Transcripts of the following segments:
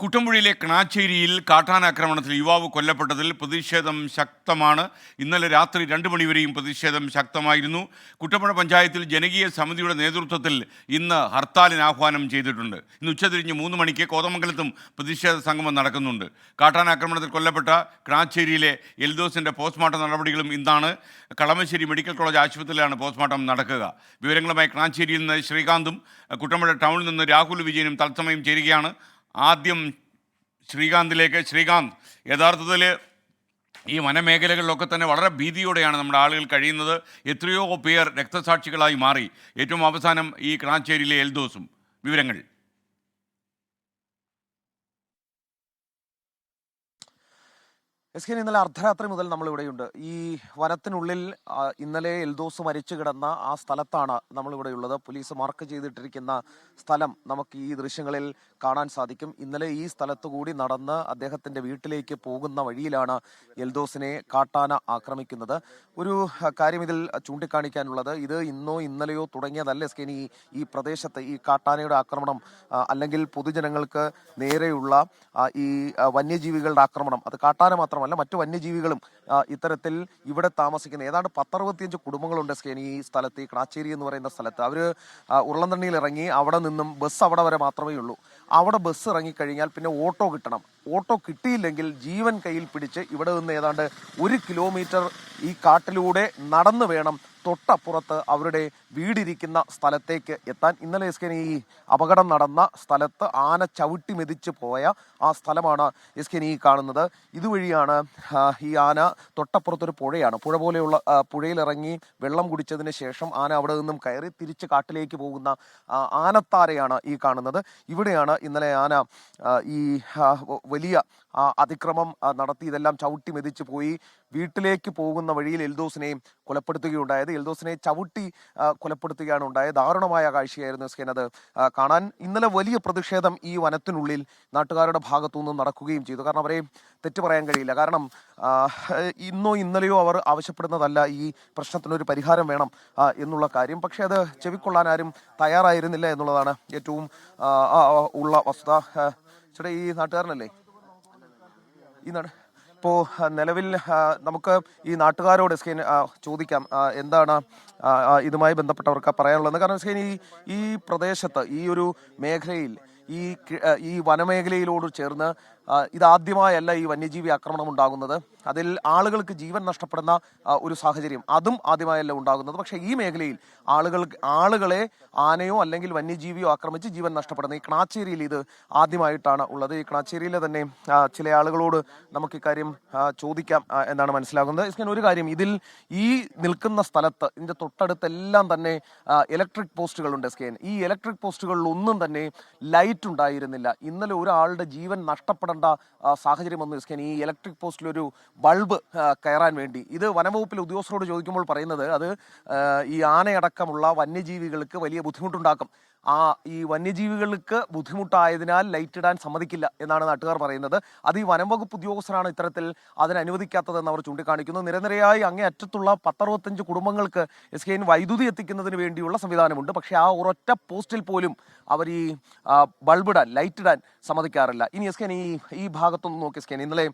കുട്ടമ്പുഴയിലെ കണാച്ചേരിയിൽ കാട്ടാനാക്രമണത്തിൽ യുവാവ് കൊല്ലപ്പെട്ടതിൽ പ്രതിഷേധം ശക്തമാണ്. ഇന്നലെ രാത്രി രണ്ട് മണിവരെയും പ്രതിഷേധം ശക്തമായിരുന്നു. കുട്ടമ്പുഴ പഞ്ചായത്തിൽ ജനകീയ സമിതിയുടെ നേതൃത്വത്തിൽ ഇന്ന് ഹർത്താലിന് ആഹ്വാനം ചെയ്തിട്ടുണ്ട്. ഇന്ന് ഉച്ചതിരിഞ്ഞ് മൂന്ന് മണിക്ക് കോതമംഗലത്തും പ്രതിഷേധ സംഗമം നടക്കുന്നുണ്ട്. കാട്ടാനാക്രമണത്തിൽ കൊല്ലപ്പെട്ട കണാച്ചേരിയിലെ എൽദോസിന്റെ പോസ്റ്റ്മോർട്ടം നടപടികളും ഇന്നാണ്. കളമശ്ശേരി മെഡിക്കൽ കോളേജ് ആശുപത്രിയിലാണ് പോസ്റ്റ്മോർട്ടം നടക്കുക. വിവരങ്ങളുമായി കണാച്ചേരിയിൽ നിന്ന് ശ്രീകാന്തും കുട്ടമ്പുഴ ടൗണിൽ നിന്ന് രാഹുൽ വിജയനും തത്സമയം ചേരുകയാണ്. ആദ്യം ശ്രീകാന്തിലേക്ക് ശ്രീകാന്ത് യഥാർത്ഥത്തിൽ ഈ വനമേഖലകളിലൊക്കെ തന്നെ വളരെ ഭീതിയോടെയാണ് നമ്മുടെ ആളുകൾ കഴിയുന്നത്. എത്രയോ പേർ രക്തസാക്ഷികളായി മാറി. ഏറ്റവും അവസാനം ഈ ക്രാഞ്ചേരിയിലെ എൽദോസും വിവരങ്ങൾ. എസ് കെ ഇന്നലെ അർദ്ധരാത്രി മുതൽ നമ്മൾ ഇവിടെയുണ്ട് ഈ വനത്തിനുള്ളിൽ ഇന്നലെ എൽദോസ് മരിച്ചു കിടന്ന ആ സ്ഥലത്താണ് നമ്മൾ ഇവിടെയുള്ളത് പോലീസ് മാർക്ക് ചെയ്തിട്ടിരിക്കുന്ന സ്ഥലം നമുക്ക് ഈ ദൃശ്യങ്ങളിൽ കാണാൻ സാധിക്കും. ഇന്നലെ ഈ സ്ഥലത്തു കൂടി നടന്ന് അദ്ദേഹത്തിന്റെ വീട്ടിലേക്ക് പോകുന്ന വഴിയിലാണ് എൽദോസിനെ കാട്ടാന ആക്രമിക്കുന്നത്. ഒരു കാര്യം ഇതിൽ ചൂണ്ടിക്കാണിക്കാനുള്ളത് ഇത് ഇന്നോ ഇന്നലെയോ തുടങ്ങിയതല്ല എസ് കെനി ഈ പ്രദേശത്ത് ഈ കാട്ടാനയുടെ ആക്രമണം അല്ലെങ്കിൽ പൊതുജനങ്ങൾക്ക് നേരെയുള്ള ഈ വന്യജീവികളുടെ ആക്രമണം. അത് കാട്ടാന മാത്രമല്ല മറ്റു വന്യജീവികളും ഇത്തരത്തിൽ ഇവിടെ താമസിക്കുന്ന ഏതാണ്ട് പത്തറുപത്തിയഞ്ച് കുടുംബങ്ങളുണ്ട് സ്കേൻ ഈ സ്ഥലത്ത് ഈ കണാച്ചേരി എന്ന് പറയുന്ന സ്ഥലത്ത്. അവർ ഉരുളന്തണ്ണിയിൽ ഇറങ്ങി അവിടെ നിന്നും ബസ് അവിടെ വരെ മാത്രമേ ഉള്ളൂ അവിടെ ബസ് ഇറങ്ങിക്കഴിഞ്ഞാൽ പിന്നെ ഓട്ടോ കിട്ടണം. ഓട്ടോ കിട്ടിയില്ലെങ്കിൽ ജീവൻ കയ്യിൽ പിടിച്ച് ഇവിടെ നിന്ന് ഏതാണ്ട് ഒരു കിലോമീറ്റർ ഈ കാട്ടിലൂടെ നടന്നു വേണം തൊട്ടപ്പുറത്ത് അവരുടെ വീടിരിക്കുന്ന സ്ഥലത്തേക്ക് എത്താൻ. ഇന്നലെ എസ് ഈ അപകടം നടന്ന സ്ഥലത്ത് ആന ചവിട്ടി മെതിച്ച് പോയ ആ സ്ഥലമാണ് എസ് കെ ഈ കാണുന്നത്. ഇതുവഴിയാണ് ഈ ആന തൊട്ടപ്പുറത്തൊരു പുഴയാണ്. പുഴ പോലെയുള്ള പുഴയിലിറങ്ങി വെള്ളം കുടിച്ചതിന് ശേഷം ആന അവിടെ നിന്നും കയറി തിരിച്ച് കാട്ടിലേക്ക് പോകുന്ന ആനത്താരയാണ് ഈ കാണുന്നത്. ഇവിടെയാണ് ഇന്നലെ ആന ഈ വലിയ അതിക്രമം നടത്തി ഇതെല്ലാം ചവിട്ടി മെതിച്ച് പോയി വീട്ടിലേക്ക് പോകുന്ന വഴിയിൽ എൽദോസിനെയും കൊലപ്പെടുത്തുകയുണ്ടായത്. എൽദോസിനെ ചവിട്ടി കൊലപ്പെടുത്തുകയാണ് ഉണ്ടായത്. ദാരുണമായ കാഴ്ചയായിരുന്നു അത് കാണാൻ. ഇന്നലെ വലിയ പ്രതിഷേധം ഈ വനത്തിനുള്ളിൽ നാട്ടുകാരുടെ ഭാഗത്തു നിന്നും നടക്കുകയും ചെയ്തു. കാരണം അവരെ തെറ്റ് പറയാൻ കഴിയില്ല. കാരണം ഇന്നോ ഇന്നലെയോ അവർ ആവശ്യപ്പെടുന്നതല്ല ഈ പ്രശ്നത്തിനൊരു പരിഹാരം വേണം എന്നുള്ള കാര്യം. പക്ഷേ അത് ചെവിക്കൊള്ളാൻ ആരും തയ്യാറായിരുന്നില്ല എന്നുള്ളതാണ് ഏറ്റവും ഉള്ള വസ്തുത. ചേട്ടാ ഈ നാട്ടുകാരനല്ലേ? ഈ നാട് ഇപ്പോൾ നിലവിൽ നമുക്ക് ഈ നാട്ടുകാരോട് കെ ചോദിക്കാം എന്താണ് ഇതുമായി ബന്ധപ്പെട്ടവർക്ക് പറയാനുള്ളത്. കാരണം കെ ഈ ഈ പ്രദേശത്ത് ഈ ഒരു മേഖലയിൽ ഈ ഈ വനമേഖലയിലോട് ചേർന്ന് ഇതാദ്യമായല്ല ഈ വന്യജീവി ആക്രമണം ഉണ്ടാകുന്നത്. അതിൽ ആളുകൾക്ക് ജീവൻ നഷ്ടപ്പെടുന്ന ഒരു സാഹചര്യം അതും ആദ്യമായല്ല ഉണ്ടാകുന്നത്. പക്ഷേ ഈ മേഖലയിൽ ആളുകൾ ആളുകളെ ആനയോ അല്ലെങ്കിൽ വന്യജീവിയോ ആക്രമിച്ച് ജീവൻ നഷ്ടപ്പെടുന്ന ഈ കണാച്ചേരിയിൽ ഇത് ആദ്യമായിട്ടാണ് ഉള്ളത്. ഈ കണാച്ചേരിയിലെ തന്നെ ചില ആളുകളോട് നമുക്ക് ഇക്കാര്യം ചോദിക്കാം എന്നാണ് മനസ്സിലാകുന്നത്. ഇസ്കൻ ഒരു കാര്യം. ഇതിൽ ഈ നിൽക്കുന്ന സ്ഥലത്ത് ഇതിന്റെ തൊട്ടടുത്തെല്ലാം തന്നെ ഇലക്ട്രിക് പോസ്റ്റുകളുണ്ട് സ്കാൻ ഈ ഇലക്ട്രിക് പോസ്റ്റുകളിൽ ഒന്നും തന്നെ ലൈറ്റ് ഉണ്ടായിരുന്നില്ല. ഇന്നലെ ഒരാളുടെ ജീവൻ നഷ്ടപ്പെടേണ്ട ആ, സാഹചര്യം വന്നു. എസ്കേൻ ഈ ഇലക്ട്രിക് പോസ്റ്റിലൊരു ബൾബ് കയറാൻ വേണ്ടി. ഇത് വനംവകുപ്പിലെ ഉദ്യോഗസ്ഥരോട് ചോദിക്കുമ്പോൾ പറയുന്നത് അത് ഈ ആനയടക്കമുള്ള വന്യജീവികൾക്ക് വലിയ ബുദ്ധിമുട്ടുണ്ടാക്കും. ആ ഈ വന്യജീവികൾക്ക് ബുദ്ധിമുട്ടായതിനാൽ ലൈറ്റ് ഇടാൻ സമ്മതിക്കില്ല എന്നാണ് നാട്ടുകാർ പറയുന്നത്. അത് ഈ വനം വകുപ്പ് ഉദ്യോഗസ്ഥരാണ് ഇത്തരത്തിൽ അതിനനുവദിക്കാത്തതെന്ന് അവർ ചൂണ്ടിക്കാണിക്കുന്നു. നിരനിരയായി അങ്ങേ അറ്റത്തുള്ള പത്തറുപത്തഞ്ച് കുടുംബങ്ങൾക്ക് എസ് കെ വൈദ്യുതി എത്തിക്കുന്നതിന് വേണ്ടിയുള്ള സംവിധാനമുണ്ട്. പക്ഷേ ആ ഒരൊറ്റ പോസ്റ്റിൽ പോലും അവർ ഈ ബൾബിടാൻ ലൈറ്റ് ഇടാൻ സമ്മതിക്കാറില്ല. ഇനി എസ് കെ ഈ ഈ ഭാഗത്തൊന്ന് നോക്കി എസ് കെ ഇന്നലെ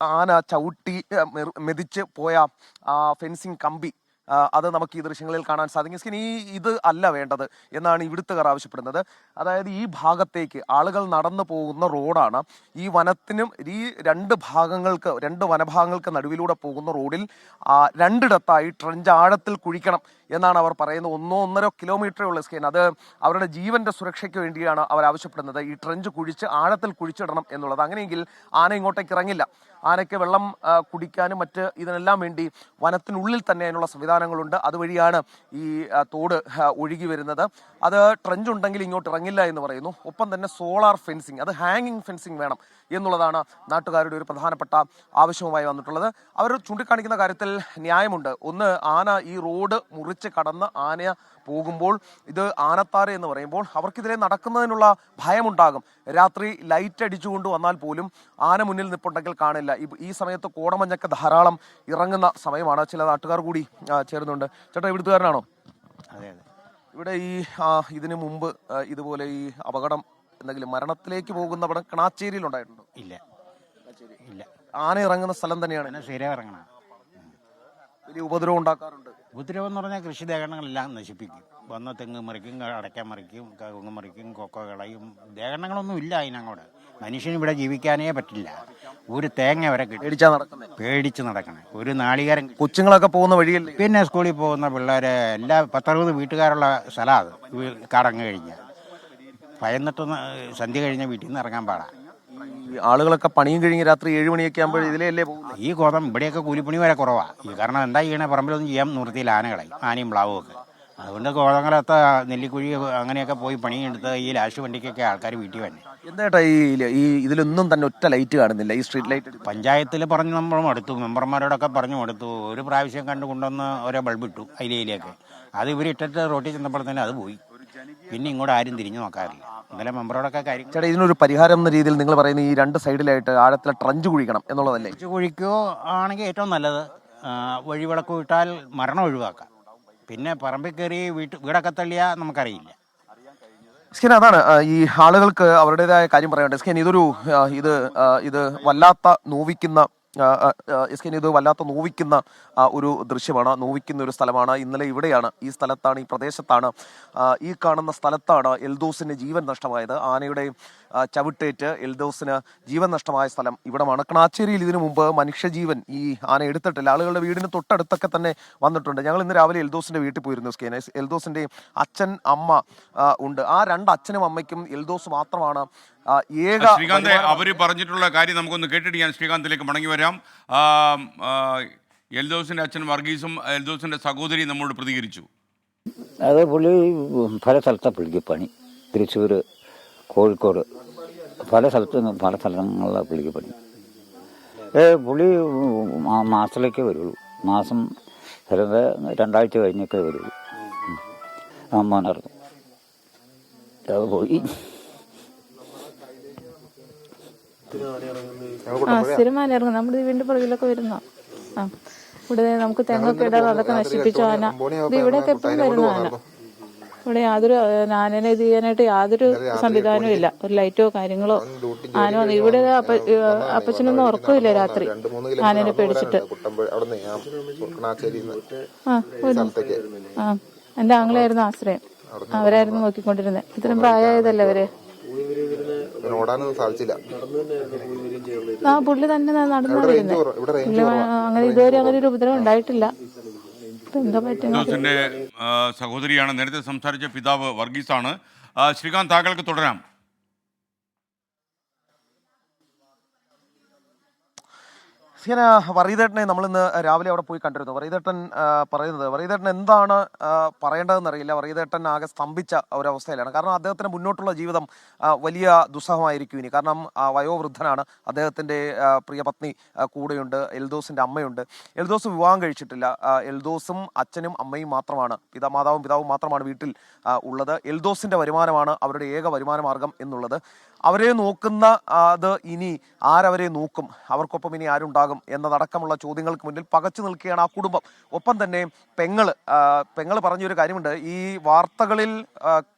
ആന ചവിട്ടി മെതിച്ച് പോയ ഫെൻസിങ് കമ്പി അത് നമുക്ക് ഈ ദൃശ്യങ്ങളിൽ കാണാൻ സാധിക്കും. സ്കിൻ ഈ ഇത് അല്ല വേണ്ടത് എന്നാണ് ഇവിടുത്തുകാർ ആവശ്യപ്പെടുന്നത്. അതായത് ഈ ഭാഗത്തേക്ക് ആളുകൾ നടന്നു പോകുന്ന റോഡാണ്. ഈ വനത്തിനും ഈ രണ്ട് ഭാഗങ്ങൾക്ക് രണ്ട് വനഭാഗങ്ങൾക്ക് നടുവിലൂടെ പോകുന്ന റോഡിൽ രണ്ടിടത്തായി ട്രഞ്ച് ആഴത്തിൽ കുഴിക്കണം എന്നാണ് അവർ പറയുന്നത്. ഒന്നോ ഒന്നര കിലോമീറ്ററേ ഉള്ള സ്കെയിൻ അത് അവരുടെ ജീവന്റെ സുരക്ഷയ്ക്ക് വേണ്ടിയാണ് അവർ ആവശ്യപ്പെടുന്നത്. ഈ ട്രഞ്ച് കുഴിച്ച് ആഴത്തിൽ കുഴിച്ചിടണം എന്നുള്ളത്. അങ്ങനെയെങ്കിൽ ആന ഇങ്ങോട്ടേക്ക് ഇറങ്ങില്ല. ആനയ്ക്ക് വെള്ളം കുടിക്കാനും മറ്റ് ഇതിനെല്ലാം വേണ്ടി വനത്തിനുള്ളിൽ തന്നെ അതിനുള്ള സംവിധാനങ്ങളുണ്ട്. അതുവഴിയാണ് ഈ തോട് ഒഴുകി വരുന്നത്. അത് ട്രഞ്ച് ഉണ്ടെങ്കിൽ ഇങ്ങോട്ട് ഇറങ്ങില്ല എന്ന് പറയുന്നു. ഒപ്പം തന്നെ സോളാർ ഫെൻസിങ് അത് ഹാങ്ങിങ് ഫെൻസിങ് വേണം എന്നുള്ളതാണ് നാട്ടുകാരുടെ ഒരു പ്രധാനപ്പെട്ട ആവശ്യവുമായി വന്നിട്ടുള്ളത്. അവർ ചൂണ്ടിക്കാണിക്കുന്ന കാര്യത്തിൽ ന്യായമുണ്ട്. ഒന്ന് ആന ഈ റോഡ് മുറിച്ച് കടന്ന് ആന പോകുമ്പോൾ ഇത് ആനത്താര എന്ന് പറയുമ്പോൾ അവർക്കിതിലെ നടക്കുന്നതിനുള്ള ഭയമുണ്ടാകും. രാത്രി ലൈറ്റ് അടിച്ചുകൊണ്ട് വന്നാൽ പോലും ആന മുന്നിൽ നിപ്പുണ്ടെങ്കിൽ കാണില്ല. ഈ- സമയത്ത് കോടമഞ്ഞൊക്കെ ധാരാളം ഇറങ്ങുന്ന സമയമാണ്. ചില നാട്ടുകാർ കൂടി ചേരുന്നുണ്ട്. ചേട്ടാ ഇവിടുത്തുകാരനാണോ അതെ അതെ. ഇവിടെ ഈ ഇതിനു മുമ്പ് ഇതുപോലെ ഈ അപകടം എന്തെങ്കിലും മരണത്തിലേക്ക് പോകുന്ന പടം കണാച്ചേരിയിൽ ഉണ്ടായിട്ടുണ്ടോ ഇല്ല. ഇല്ല ആന ഇറങ്ങുന്ന സ്ഥലം തന്നെയാണ്. സ്ഥിരം ഇറങ്ങണം. വലിയ ഉപദ്രവം ഉണ്ടാക്കാറുണ്ട്. ഉപദ്രവം എന്ന് പറഞ്ഞാൽ കൃഷി ദേഹങ്ങളെല്ലാം നശിപ്പിക്കും. വന്ന തെങ്ങ് മറിക്കും അടയ്ക്ക മറിക്കും കവുങ്ങ് മറിക്കും കൊക്ക കളയും. ദേഹങ്ങളൊന്നും ഇല്ല അതിനങ്ങോട്ട്. മനുഷ്യന് ഇവിടെ ജീവിക്കാനേ പറ്റില്ല. ഒരു തേങ്ങ വരെ പേടിച്ചാ നടക്കുന്നത് പേടിച്ച് നടക്കണേ. ഒരു നാളികേരം കിട്ടും. കൊച്ചുങ്ങളൊക്കെ പോകുന്ന വഴിയിൽ പിന്നെ സ്കൂളിൽ പോകുന്ന പിള്ളേരെ എല്ലാ പത്തറുപത് വീട്ടുകാരുള്ള സ്ഥലമാണ് കടങ്ങ് കഴിഞ്ഞാൽ ഭയന്നിട്ടൊന്ന് സന്ധ്യ കഴിഞ്ഞ വീട്ടിൽ നിന്ന് ഇറങ്ങാൻ പാടാ. ആളുകളൊക്കെ പണിയും കഴിഞ്ഞ് രാത്രി ഏഴ് മണിയൊക്കെ ആകുമ്പോൾ ഇതിലല്ലേ പോകും ഈ ഗോതമ്പ് ഇവിടെയൊക്കെ കൂലിപ്പണി വരെ കുറവാണ് ഈ കാരണം എന്താ ചെയ്യണേ? പറമ്പിലൊന്നും ചെയ്യാൻ നിർത്തിയില്ല ആനകളെ ആനയും പ്ലാവും ഒക്കെ. അതുകൊണ്ട് കോതങ്ങളത്തെ നെല്ലിക്കുഴി അങ്ങനെയൊക്കെ പോയി പണിയെടുത്ത് ഈ ലാഷ് വണ്ടിക്കൊക്കെ ആൾക്കാർ വീട്ടിൽ വന്നെ. എന്താ ഈ ഈ ഇതിലൊന്നും തന്നെ ഒറ്റ ലൈറ്റ് കാണുന്നില്ല ഈ സ്ട്രീറ്റ് ലൈറ്റ് പഞ്ചായത്തിൽ പറഞ്ഞു നമ്മൾ എടുത്തു മെമ്പർമാരോടൊക്കെ പറഞ്ഞു കൊടുത്തു ഒരു പ്രാവശ്യം കണ്ടു കൊണ്ടുവന്ന് ഓരോ ബൾബിട്ടു അതിലേക്ക് അത് ഇവർ ഇട്ടിട്ട് റോട്ടിൽ ചെന്നപ്പോഴത്തേനും അത് പോയി. പിന്നെ ഇങ്ങോട്ട് ആരും തിരിഞ്ഞു നോക്കാറില്ല. ഇന്നലെ മെമ്പറോടൊക്കെ കാര്യം ചേട്ടാ ഇതിനൊരു പരിഹാരം എന്ന രീതിയിൽ നിങ്ങൾ പറയുന്ന ഈ രണ്ട് സൈഡിലായിട്ട് ആഴത്തിലെ ട്രഞ്ച് കുഴിക്കണം എന്നുള്ളതല്ലേ? ട്രഞ്ച് കുഴിക്കുകയോ ആണെങ്കിൽ ഏറ്റവും നല്ലത് വഴിവിളക്ക് വിട്ടാൽ മരണം ഒഴിവാക്കാം. പിന്നെ പറമ്പിൽ കയറി വീട്ട് വീടൊക്കെ തള്ളിയാൽ നമുക്കറിയില്ല. സ്കിൻ അതാണ് ഈ ആളുകൾക്ക് അവരുടേതായ കാര്യം പറയാനുണ്ട്. സ്കിൻ ഇതൊരു ഇത് ഇത് വല്ലാത്ത നോവിക്കുന്ന സ്കിൻ ഇത് വല്ലാത്ത നോവിക്കുന്ന ഒരു ദൃശ്യമാണ്. നോവിക്കുന്ന ഒരു സ്ഥലമാണ്. ഇന്നലെ ഇവിടെയാണ് ഈ സ്ഥലത്താണ് ഈ പ്രദേശത്താണ് ഈ കാണുന്ന സ്ഥലത്താണ് എൽദോസിന് ജീവൻ നഷ്ടമായത്. ആനയുടെ ചവിട്ടേറ്റ് എൽദോസിന് ജീവൻ നഷ്ടമായ സ്ഥലം ഇവിടമാണ്. കണാച്ചേരിയിൽ ഇതിനു മുമ്പ് മനുഷ്യജീവൻ ഈ ആന എടുത്തിട്ടില്ല. ആളുകളുടെ വീടിന് തൊട്ടടുത്തൊക്കെ തന്നെ വന്നിട്ടുണ്ട്. ഞങ്ങൾ ഇന്ന് രാവിലെ എൽദോസിന്റെ വീട്ടിൽ പോയിരുന്നു സ്കേന എൽദോസിന്റെ അച്ഛൻ അമ്മ ഉണ്ട്. ആ രണ്ട് അച്ഛനും അമ്മയ്ക്കും എൽദോസ് മാത്രമാണ് ഏക ശ്രീകാന്ത് അവർ പറഞ്ഞിട്ടുള്ള കാര്യം നമുക്കൊന്ന് കേട്ടിട്ട് ഞാൻ ശ്രീകാന്തിലേക്ക് മടങ്ങി വരാം. എൽദോസിന്റെ അച്ഛൻ വർഗീസും എൽദോസിന്റെ സഹോദരി നമ്മോട് പ്രതികരിച്ചു. അത് പുള്ളി പല സ്ഥലത്താണ് പുള്ളിക്ക് പണി. തൃശ്ശൂർ കോഴിക്കോട് പല സ്ഥലത്ത് നിന്ന് പല സ്ഥലങ്ങളിലാണ് പുള്ളിക്ക് പണി. ഏ പുള്ളി മാസത്തിലേക്കേ വരുള്ളൂ. മാസം ചിലത് രണ്ടാഴ്ച കഴിഞ്ഞൊക്കെ വരുള്ളൂ. ഉം. അമ്മാനർന്നു അത് പോയി. ആ സ്ഥിരമായി ഇറങ്ങും നമ്മുടെ വീണ്ടും പുറകിലൊക്കെ വരുന്ന. ആ. ഇവിടെ നമുക്ക് തെങ്ങൊക്കെ ഇടാതെ അതൊക്കെ നശിപ്പിച്ചു ആന. ഇത് ഇവിടെയൊക്കെ എപ്പോഴും വരുന്ന ആന ഇവിടെ യാതൊരു നാനനെ ആനനെ ഇത് ചെയ്യാനായിട്ട് യാതൊരു സംവിധാനവും ഇല്ല. ഒരു ലൈറ്റോ കാര്യങ്ങളോ ആന വന്നു ഇവിടെ അപ്പ അപ്പച്ചനൊന്നും ഉറക്കമില്ല രാത്രി. ആനനെ പേടിച്ചിട്ട്. ആ എന്റെ ആങ്ങളായിരുന്നു ആശ്രയം. അവരായിരുന്നു നോക്കിക്കൊണ്ടിരുന്നത്. ഇത്രയും പ്രായമായതല്ലേ അവർ? പിന്നെ ഓടാനൊന്നും സാധിച്ചില്ല. ആ പുള്ളി തന്നെ നടന്നു അങ്ങനെ ഇതുവരെ അങ്ങനെ ഒരു ഉപദ്രവം ഉണ്ടായിട്ടില്ല. എന്താ പറ്റുന്നത്? എൽദോസിന്റെ സഹോദരിയാണ്. നേരത്തെ സംസാരിച്ച പിതാവ് വർഗീസാണ്. ആണ് ശ്രീകാന്ത് താങ്കൾക്ക് തുടരാം. സ്കേന വറീതേട്ടനെ നമ്മൾ ഇന്ന് രാവിലെ അവിടെ പോയി കണ്ടിരുന്നു. വറീതേട്ടൻ പറയുന്നത് വറീതേട്ടൻ എന്താണ് പറയേണ്ടതെന്ന് അറിയില്ല വറീതേട്ടൻ ആകെ സ്തംഭിച്ച ഒരവസ്ഥയിലാണ്. കാരണം അദ്ദേഹത്തിന് മുന്നോട്ടുള്ള ജീവിതം വലിയ ദുസ്സഹമായിരിക്കും ഇനി. കാരണം വയോവൃദ്ധനാണ്. അദ്ദേഹത്തിന്റെ ആ, പ്രിയ പത്നി കൂടെയുണ്ട്. എൽദോസിന്റെ അമ്മയുണ്ട്. എൽദോസ് വിവാഹം കഴിച്ചിട്ടില്ല. എൽദോസും അച്ഛനും അമ്മയും മാത്രമാണ്. പിതാ മാതാവും പിതാവും മാത്രമാണ് വീട്ടിൽ ഉള്ളത്. എൽദോസിന്റെ വരുമാനമാണ് അവരുടെ ഏക വരുമാന മാർഗം എന്നുള്ളത്. അവരെ നോക്കുന്ന അത് ഇനി ആരവരെ നോക്കും? അവർക്കൊപ്പം ഇനി ആരുണ്ടാകും? എന്നതടക്കമുള്ള ചോദ്യങ്ങൾക്ക് മുന്നിൽ പകച്ചു നിൽക്കുകയാണ് ആ കുടുംബം. ഒപ്പം തന്നെ പെങ്ങൾ പെങ്ങൾ പറഞ്ഞൊരു കാര്യമുണ്ട്. ഈ വാർത്തകളിൽ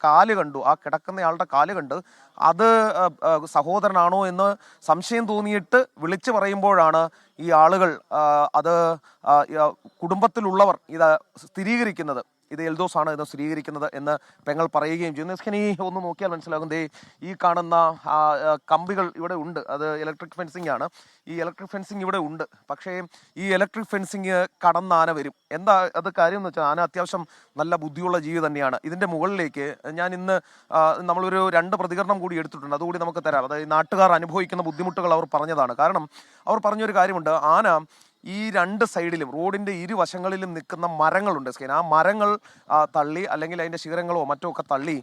കാൽ കണ്ടു. ആ കിടക്കുന്നയാളുടെ കാൽ കണ്ട് അത് സഹോദരനാണോ എന്ന് സംശയം തോന്നിയിട്ട് വിളിച്ചു പറയുമ്പോഴാണ് ഈ ആളുകൾ അത് കുടുംബത്തിലുള്ളവർ ഇത് സ്ഥിരീകരിക്കുന്നത്. ഇത് എൽദോസ് ആണ് എന്ന് സ്ഥിരീകരിക്കുന്നത് എന്ന് പെങ്ങൾ പറയുകയും ചെയ്യുന്നു. എസ്കനി ഒന്ന് നോക്കിയാൽ മനസ്സിലാകും. ദേ ഈ കാണുന്ന കമ്പികൾ ഇവിടെ ഉണ്ട്. അത് ഇലക്ട്രിക് ഫെൻസിംഗ് ആണ്. ഈ ഇലക്ട്രിക് ഫെൻസിംഗ് ഇവിടെ ഉണ്ട്. പക്ഷേ ഈ ഇലക്ട്രിക് ഫെൻസിങ് കടന്ന് ആന വരും. എന്താ അത് കാര്യം എന്ന് വെച്ചാൽ ആന അത്യാവശ്യം നല്ല ബുദ്ധിയുള്ള ജീവി തന്നെയാണ്. ഇതിന്റെ മുകളിലേക്ക് ഞാൻ ഇന്ന് നമ്മളൊരു രണ്ട് പ്രതികരണം കൂടി എടുത്തിട്ടുണ്ട്. അതുകൂടി നമുക്ക് തരാം. അതായത് നാട്ടുകാർ അനുഭവിക്കുന്ന ബുദ്ധിമുട്ടുകൾ അവർ പറഞ്ഞതാണ്. കാരണം അവർ പറഞ്ഞൊരു കാര്യമുണ്ട്. ആന ഈ രണ്ട് സൈഡിലും റോഡിന്റെ ഇരുവശങ്ങളിലും നിൽക്കുന്ന മരങ്ങളുണ്ട് സ്കൈൻ. ആ മരങ്ങൾ തള്ളി അല്ലെങ്കിൽ അതിന്റെ ശിഖരങ്ങളോ മറ്റോ ഒക്കെ തള്ളി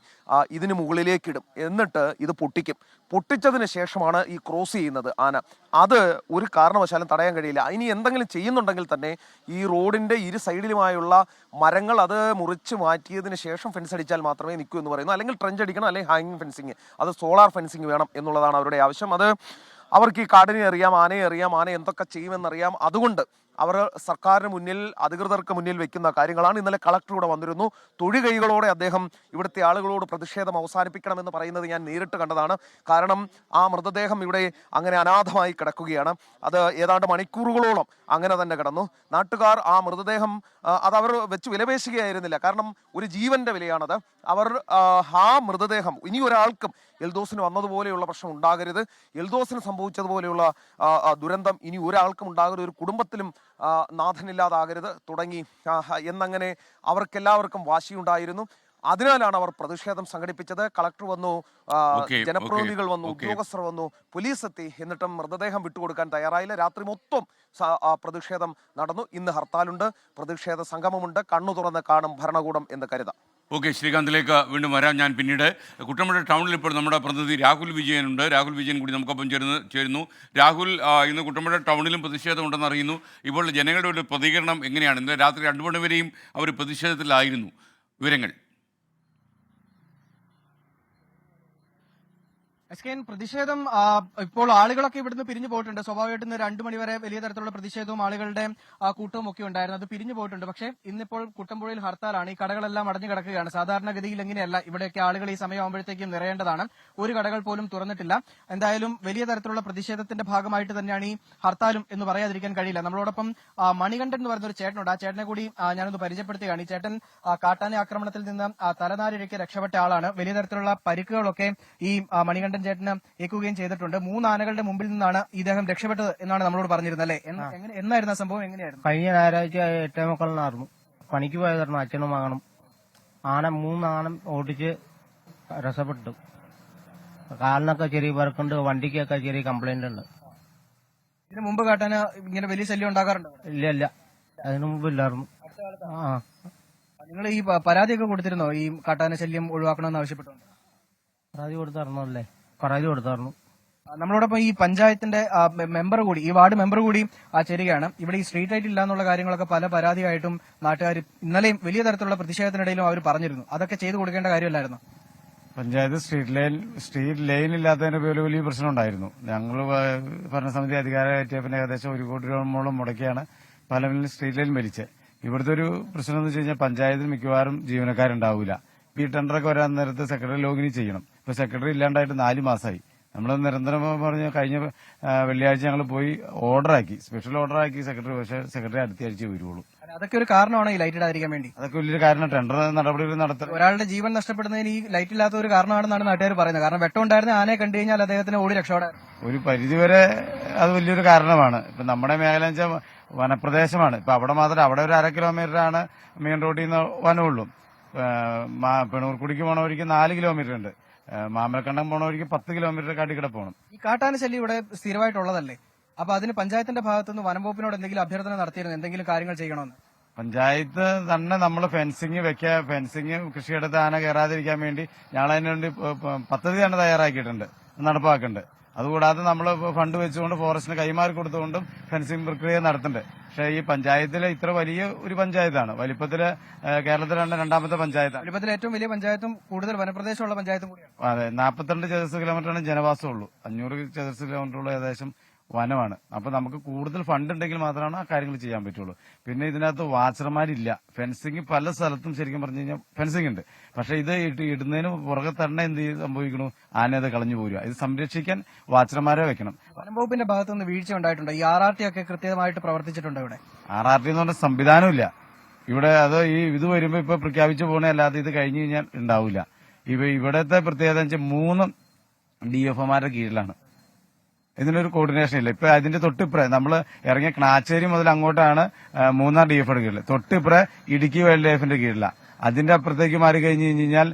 ഇതിന് മുകളിലേക്ക് ഇടും. എന്നിട്ട് ഇത് പൊട്ടിക്കും. പൊട്ടിച്ചതിന് ശേഷമാണ് ഈ ക്രോസ് ചെയ്യുന്നത് ആന. അത് ഒരു കാരണവശാലും തടയാൻ കഴിയില്ല. ഇനി എന്തെങ്കിലും ചെയ്യുന്നുണ്ടെങ്കിൽ തന്നെ ഈ റോഡിന്റെ ഇരു സൈഡിലുമായുള്ള മരങ്ങൾ അത് മുറിച്ച് മാറ്റിയതിന് ശേഷം ഫെൻസ് അടിച്ചാൽ മാത്രമേ നിൽക്കൂ എന്ന് പറയുന്നു. അല്ലെങ്കിൽ ട്രെഞ്ച് അടിക്കണം അല്ലെങ്കിൽ ഹാങ്ങിങ് ഫെൻസിങ് അത് സോളാർ ഫെൻസിങ് വേണം എന്നുള്ളതാണ് അവരുടെ ആവശ്യം. അത് അവർക്ക് ഈ കാടിനെ അറിയാം ആനയെ അറിയാം ആന എന്തൊക്കെ ചെയ്യുമെന്നറിയാം. അതുകൊണ്ട് അവർ സർക്കാരിന് മുന്നിൽ അധികൃതർക്ക് മുന്നിൽ വെക്കുന്ന കാര്യങ്ങളാണ്. ഇന്നലെ കളക്ടർ ഇവിടെ വന്നിരുന്നു. തൊഴികൈകളോടെ അദ്ദേഹം ഇവിടുത്തെ ആളുകളോട് പ്രതിഷേധം അവസാനിപ്പിക്കണമെന്ന് പറയുന്നത് ഞാൻ നേരിട്ട് കണ്ടതാണ്. കാരണം ആ മൃതദേഹം ഇവിടെ അങ്ങനെ അനാഥമായി കിടക്കുകയാണ്. അത് ഏതാണ്ട് മണിക്കൂറുകളോളം അങ്ങനെ തന്നെ കിടന്നു. നാട്ടുകാർ ആ മൃതദേഹം അത് അവർ വെച്ച് വിലപേശുകയായിരുന്നില്ല. കാരണം ഒരു ജീവന്റെ വിലയാണത്. അവർ ആ, മൃതദേഹം ഇനി ഒരാൾക്കും എൽദോസിന് വന്നതുപോലെയുള്ള പ്രശ്നം ഉണ്ടാകരുത്. എൽദോസിന് സംഭവിച്ചതുപോലെയുള്ള ദുരന്തം ഇനി ഒരാൾക്കും ഉണ്ടാകരുത്. ഒരു കുടുംബത്തിലും നാഥനില്ലാതാകരുത് തുടങ്ങി. എന്നങ്ങനെ അവർക്കെല്ലാവർക്കും വാശിയുണ്ടായിരുന്നു. അതിനാലാണ് അവർ പ്രതിഷേധം സംഘടിപ്പിച്ചത്. കളക്ടർ വന്നു ജനപ്രതിനിധികൾ വന്നു ഉദ്യോഗസ്ഥർ വന്നു പോലീസ് എത്തി എന്നിട്ടും മൃതദേഹം വിട്ടുകൊടുക്കാൻ തയ്യാറായില്ല. രാത്രി മൊത്തം പ്രതിഷേധം നടന്നു. ഇന്ന് ഹർത്താലുണ്ട് പ്രതിഷേധ സംഗമമുണ്ട്. കണ്ണു തുറന്ന് കാണും ഭരണകൂടം എന്ന് കരുതാം. ഓക്കെ ശ്രീകാന്തിലേക്ക് വീണ്ടും വരാം ഞാൻ പിന്നീട്. കുട്ടമ്പുഴ ടൗണിൽ ഇപ്പോൾ നമ്മുടെ പ്രതിനിധി രാഹുൽ വിജയനുണ്ട്. രാഹുൽ വിജയൻ കൂടി നമുക്കൊപ്പം ചേരുന്നു ചേരുന്നു. രാഹുൽ ഇന്ന് കുട്ടമ്പുഴ ടൗണിലും പ്രതിഷേധമുണ്ടെന്ന് അറിയുന്നു. ഇപ്പോൾ ജനങ്ങളുടെ ഒരു പ്രതികരണം എങ്ങനെയാണ്? ഇന്നലെ രാത്രി രണ്ടു മണി വരെയും അവർ പ്രതിഷേധത്തിലായിരുന്നു. വിവരങ്ങൾ. എസ് കെ പ്രതിഷേധം ഇപ്പോൾ ആളുകളൊക്കെ ഇവിടുന്ന് പിരിഞ്ഞു പോയിട്ടുണ്ട്. സ്വാഭാവികമായിട്ടും ഇന്ന് രണ്ടു മണിവരെ വലിയ തരത്തിലുള്ള പ്രതിഷേധവും ആളുകളുടെ കൂട്ടവും ഒക്കെ ഉണ്ടായിരുന്നു. അത് പിരിഞ്ഞു പോയിട്ടുണ്ട്. പക്ഷേ ഇന്നിപ്പോൾ കുട്ടമ്പുഴയിൽ ഹർത്താലാണ്. ഈ കടകളെല്ലാം അടഞ്ഞു കിടക്കുകയാണ്. സാധാരണഗതിയിൽ എങ്ങനെയല്ല ഇവിടെയൊക്കെ ആളുകൾ ഈ സമയമാകുമ്പോഴത്തേക്കും നിറയേണ്ടതാണ്. ഒരു കടകൾ പോലും തുറന്നിട്ടില്ല. എന്തായാലും വലിയ തരത്തിലുള്ള പ്രതിഷേധത്തിന്റെ ഭാഗമായിട്ട് തന്നെയാണ് ഈ ഹർത്താലും എന്ന് പറയാതിരിക്കാൻ കഴിയില്ല. നമ്മളോടൊപ്പം മണികണ്ഠൻ എന്ന് പറയുന്ന ഒരു ചേട്ടനുണ്ട്. ആ ചേട്ടനെ കൂടി ഞാനൊന്ന് പരിചയപ്പെടുത്തുകയാണ്. ഈ ചേട്ടൻ കാട്ടാന ആക്രമണത്തിൽ നിന്ന് തലനാരിഴയ്ക്ക് രക്ഷപ്പെട്ട ആളാണ്. വലിയ തരത്തിലുള്ള പരിക്കുകളൊക്കെ ഈ മണികണ്ഠൻ ചേട്ടന് ഏൽക്കുകയും ചെയ്തിട്ടുണ്ട്. മൂന്ന് ആനകളുടെ മുമ്പിൽ നിന്നാണ് ഇദ്ദേഹം രക്ഷപ്പെട്ടത് എന്നാണ് നമ്മളോട് പറഞ്ഞിരുന്നത് അല്ലേ? എങ്ങനെ- എന്നായിരുന്നു ആ സംഭവം? എങ്ങനെയായിരുന്നു? കഴിഞ്ഞ ഞായറാഴ്ച എട്ടേ മുക്കാലിനായിരുന്നു പണിക്ക് പോയതായിരുന്നു അച്ഛനും മകനും. ആന മൂന്നാനം ഓടിച്ച് രസപ്പെട്ടു കാലിനൊക്കെ ചെറിയ വർക്കുണ്ട് വണ്ടിക്കൊക്കെ ചെറിയ കംപ്ലൈന്റ് ഉണ്ട്. ഇതിനു മുമ്പ് കാട്ടാന് ഇങ്ങനെ വലിയ ശല്യം ഉണ്ടാകാറുണ്ടോ ഇല്ല ഇല്ല. അതിനു മുമ്പ് ഇല്ലായിരുന്നു. ആ. നിങ്ങൾ ഈ പരാതിയൊക്കെ കൊടുത്തിരുന്നോ? ഈ കാട്ടാന ശല്യം ഒഴിവാക്കണമെന്ന് ആവശ്യപ്പെട്ടു പരാതി കൊടുത്തായിരുന്നോ അല്ലേ പരാതി കൊടുത്തായിരുന്നു. നമ്മളോടൊപ്പം ഈ പഞ്ചായത്തിന്റെ മെമ്പർ കൂടി ഈ വാർഡ് മെമ്പർ കൂടി ചേരുകയാണ്. ഇവിടെ ഈ സ്ട്രീറ്റ് ലൈറ്റ് ഇല്ല എന്നുള്ള കാര്യങ്ങളൊക്കെ പല പരാതിയായിട്ടും നാട്ടുകാർ ഇന്നലെയും വലിയ തരത്തിലുള്ള പ്രതിഷേധത്തിനിടയിലും അവർ പറഞ്ഞിരുന്നു. അതൊക്കെ ചെയ്തു കൊടുക്കേണ്ട കാര്യമല്ലായിരുന്നു? Panchayat street line street line ഇല്ലാത്തതിന്റെ പേരിൽ വലിയ പ്രശ്നം ഉണ്ടായിരുന്നു. ഞങ്ങൾ ഭരണസമിതി അധികാര പിന്നെ ഏകദേശം ഒരു കോടി രൂപയോളം മുടക്കിയാണ് പലവിലും സ്ട്രീറ്റ് ലൈൻ മരിച്ചത്. ഇവിടുത്തെ ഒരു പ്രശ്നം എന്ന് വെച്ച് കഴിഞ്ഞാൽ പഞ്ചായത്തിൽ മിക്കവാറും ജീവനക്കാരുണ്ടാവില്ല ഈ ടെൻഡറൊക്കെ വരാൻ നേരത്ത് സെക്രട്ടറി ലോഗിൻ ചെയ്യണം. ഇപ്പൊ സെക്രട്ടറി ഇല്ലാണ്ടായിട്ട് നാല് മാസമായി നമ്മൾ നിരന്തരം പറഞ്ഞ കഴിഞ്ഞ വെള്ളിയാഴ്ച ഞങ്ങൾ പോയി ഓർഡറാക്കി. സ്പെഷ്യൽ ഓർഡറാക്കി സെക്രട്ടറി പക്ഷേ സെക്രട്ടറി അടുത്ത ആഴ്ച വരുള്ളൂ അതൊക്കെ ഒരു കാരണമാണ് ഈ ലൈറ്റ് ഇടാതിരിക്കാൻ വേണ്ടി. അതൊക്കെ വലിയൊരു കാരണം. ടെൻഡർ നടപടികൾ നടത്തുക ഒരാളുടെ ജീവൻ നഷ്ടപ്പെടുന്നതിന് ഈ ലൈറ്റ് ഇല്ലാത്ത ഒരു കാരണമാണെന്നാണ് നാട്ടുകാർ പറയുന്നത്. കാരണം വെട്ടമുണ്ടായിരുന്ന ആനയെ കണ്ടു കഴിഞ്ഞാൽ അദ്ദേഹത്തിന് ഓടി രക്ഷപ്പെടാൻ ഒരു പരിധിവരെ അത് വലിയൊരു കാരണമാണ്. ഇപ്പൊ നമ്മുടെ മേഖല വെച്ചാൽ വനപ്രദേശമാണ്. ഇപ്പൊ അവിടെ മാത്രം അവിടെ ഒരു അര കിലോമീറ്ററാണ് മെയിൻ റോഡിൽ നിന്ന് വനമുള്ളൂ. പെണൂർക്കുടിക്ക് പോണ വഴിക്ക് നാല് കിലോമീറ്റർ ഉണ്ട്. മാമലക്കണ്ടം പോണ വഴിക്ക് പത്ത് കിലോമീറ്റർ കാട്ടിക്കട പോകണം ഈ കാട്ടാന ശല്യം ഇവിടെ സ്ഥിരമായിട്ടുള്ളതല്ലേ? അപ്പൊ അതിന് പഞ്ചായത്തിന്റെ ഭാഗത്തുനിന്ന് വനംവകുപ്പിനോട് എന്തെങ്കിലും അഭ്യർത്ഥന നടത്തിയിരുന്നു? എന്തെങ്കിലും കാര്യങ്ങൾ ചെയ്യണമെന്ന്? പഞ്ചായത്ത് തന്നെ നമ്മൾ ഫെൻസിങ് വെക്ക ഫെൻസിങ് കൃഷിയിടത്ത് ആന കയറാതിരിക്കാൻ വേണ്ടി ഞങ്ങൾ അതിനു വേണ്ടി പ- പ- പദ്ധതി തന്നെ തയ്യാറാക്കിയിട്ടുണ്ട് നടപ്പാക്കുന്നുണ്ട്. അതുകൂടാതെ നമ്മൾ ഫണ്ട് വെച്ചുകൊണ്ട് ഫോറസ്റ്റിന് കൈമാറി കൊടുത്തുകൊണ്ടും ഫെൻസിംഗ് പ്രക്രിയ നടത്തുന്നുണ്ട്. പക്ഷേ ഈ പഞ്ചായത്തിലെ ഇത്ര വലിയ ഒരു പഞ്ചായത്താണ്. വലിപ്പത്തിൽ കേരളത്തിലാണ് കേരളത്തിലെ രണ്ടാമത്തെ പഞ്ചായത്താണ്. വലിപ്പത്തിൽ ഏറ്റവും വലിയ പഞ്ചായത്തും കൂടുതൽ വനപ്രദേശമുള്ള പഞ്ചായത്തും കൂടിയാണ്. അതെ നാൽപ്പത്തിരണ്ട് ചതുരശ്ര കിലോമീറ്ററാണ് ജനവാസമുള്ളൂ. അഞ്ഞൂറ് ചതുരശ്ര കിലോമീറ്ററുള്ള ഏകദേശം വനമാണ്. അപ്പൊ നമുക്ക് കൂടുതൽ ഫണ്ട് ഉണ്ടെങ്കിൽ മാത്രമാണ് ആ കാര്യങ്ങൾ ചെയ്യാൻ പറ്റുള്ളൂ. പിന്നെ ഇതിനകത്ത് വാച്ചർമാരില്ല. ഫെൻസിങ് പല സ്ഥലത്തും ശരിക്കും പറഞ്ഞു കഴിഞ്ഞാൽ ഫെൻസിങ് ഉണ്ട്. പക്ഷെ ഇത് ഇട്ട് ഇടുന്നതിന് പുറകെ തന്നെ എന്ത് ചെയ്ത് സംഭവിക്കണു? ആനയത് കളഞ്ഞു പോരുക. ഇത് സംരക്ഷിക്കാൻ വാച്ചർമാരെ വെക്കണം. വനംവകുപ്പിന്റെ ഭാഗത്തുനിന്ന് വീഴ്ച ഉണ്ടായിട്ടുണ്ട്? ഈ ആർ ആർ ടി ഒക്കെ കൃത്യമായിട്ട് പ്രവർത്തിച്ചിട്ടുണ്ട് ഇവിടെ? ആർ ആർ ടി എന്ന് പറഞ്ഞ സംവിധാനമില്ല. ഇവിടെ അത് ഈ ഇത് വരുമ്പോ ഇപ്പൊ പ്രഖ്യാപിച്ചു പോകണേ അല്ലാതെ ഇത് കഴിഞ്ഞു കഴിഞ്ഞാൽ ഉണ്ടാവില്ല. ഇവ ഇവിടത്തെ പ്രത്യേകത വെച്ചാൽ മൂന്ന് ഡി എഫ് ഒമാരുടെ കീഴിലാണ്. ഇതിനൊരു കോർഡിനേഷൻ ഇല്ല. ഇപ്പൊ അതിന്റെ തൊട്ടിപ്പുറേ നമ്മൾ ഇറങ്ങിയ ക്നാച്ചേരി മുതൽ അങ്ങോട്ടാണ് മൂന്നാർ ഡി എഫ് കീഴിൽ തൊട്ടിപ്പുറ ഇടുക്കി വൈൽഡ് ലൈഫിന്റെ കീഴിലാണ് അതിന്റെ അപ്പുറത്തേക്ക് മാറി കഴിഞ്ഞു കഴിഞ്ഞാൽ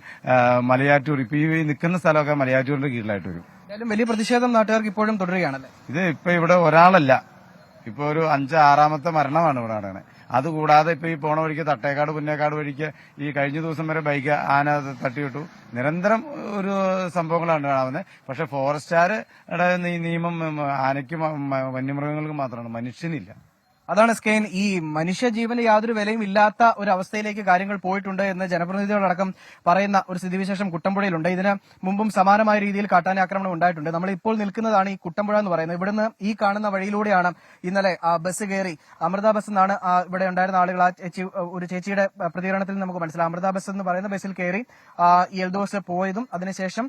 മലയാറ്റൂർ. ഇപ്പൊ ഈ നിൽക്കുന്ന സ്ഥലമൊക്കെ മലയാറ്റൂരിന്റെ കീഴിലായിട്ട് വരും. എന്തായാലും വലിയ പ്രതിഷേധം നാട്ടുകാർക്ക് ഇപ്പോഴും തുടരുകയാണല്ലേ? ഇത് ഇപ്പൊ ഇവിടെ ഒരാളല്ല. ഇപ്പൊ ഒരു അഞ്ച് ആറാമത്തെ മരണമാണ് ഇവിടെ നടക്കുന്നത് അതുകൂടാതെ ഇപ്പൊ ഈ പോണ വഴിക്ക് തട്ടേക്കാട് പുന്നേക്കാട് വഴിക്ക് ഈ കഴിഞ്ഞ ദിവസം വരെ ബൈക്ക് ആന തട്ടിയിട്ടു. നിരന്തരം ഒരു സംഭവങ്ങളാണ് കാണാവുന്നത് പക്ഷെ ഫോറസ്റ്റുകാരുടെ നിയമം ആനയ്ക്ക് വന്യമൃഗങ്ങൾക്ക് മാത്രമാണ്. മനുഷ്യനില്ല. അതാണ് സ്കെയിൻ ഈ മനുഷ്യജീവന് യാതൊരു വിലയും ഇല്ലാത്ത ഒരു അവസ്ഥയിലേക്ക് കാര്യങ്ങൾ പോയിട്ടുണ്ട് എന്ന് ജനപ്രതിനിധികളടക്കം പറയുന്ന ഒരു സ്ഥിതിവിശേഷം കുട്ടമ്പുഴയിലുണ്ട്. ഇതിന് മുമ്പും സമാനമായ രീതിയിൽ കാട്ടാന ആക്രമണം ഉണ്ടായിട്ടുണ്ട്. നമ്മൾ ഇപ്പോൾ നിൽക്കുന്നതാണ് ഈ കുട്ടമ്പുഴ എന്ന് പറയുന്നത്. ഇവിടുന്ന് ഈ കാണുന്ന വഴിയിലൂടെയാണ് ഇന്നലെ ബസ് കയറി അമൃത ബസ് എന്നാണ് ഇവിടെ ഉണ്ടായിരുന്ന ആളുകൾ. ആ ചേച്ചി ഒരു ചേച്ചിയുടെ പ്രതികരണത്തിൽ നമുക്ക് മനസ്സിലാവും അമൃത ബസ് എന്ന് പറയുന്ന ബസ്സിൽ കയറി എൽദോസ് പോയതും അതിനുശേഷം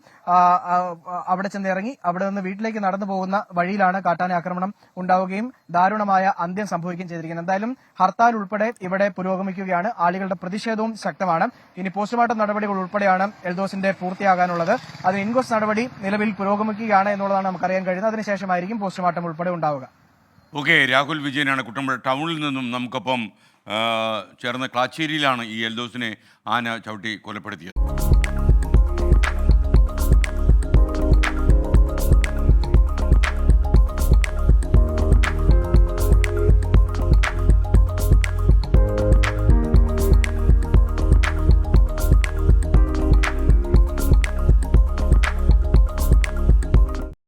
അവിടെ ചെന്ന് ഇറങ്ങി അവിടെ നിന്ന് വീട്ടിലേക്ക് നടന്നു പോകുന്ന വഴിയിലാണ് കാട്ടാന ആക്രമണം ഉണ്ടാവുകയും ദാരുണമായ അന്ത്യം സംഭവിക്കുകയും ചെയ്തിരിക്കുന്നത്. എന്തായാലും ഹർത്താൽ ഉൾപ്പെടെ ഇവിടെ പുരോഗമിക്കുകയാണ്. ആളുകളുടെ പ്രതിഷേധവും ശക്തമാണ്. ഇനി പോസ്റ്റ്മോർട്ടം നടപടികൾ ഉൾപ്പെടെയാണ് എൽദോസിന്റെ പൂർത്തിയാകാനുള്ളത്. അത് ഇൻകോസ് നടപടി നിലവിൽ പുരോഗമിക്കുകയാണ് എന്നുള്ളതാണ് നമുക്കറിയാൻ കഴിയുന്നത്. അതിനുശേഷമായിരിക്കും പോസ്റ്റ്മോർട്ടം ഉൾപ്പെടെ ഉണ്ടാവുക. ഓക്കെ രാഹുൽ വിജയനാണ് കുട്ടമ്പുഴ ടൗണിൽ നിന്നും നമുക്കൊപ്പം ചേർന്ന ക്ലാച്ചേരിയിലാണ് ഈ എൽദോസിനെ ആന ചവിട്ടി കൊലപ്പെടുത്തിയത്.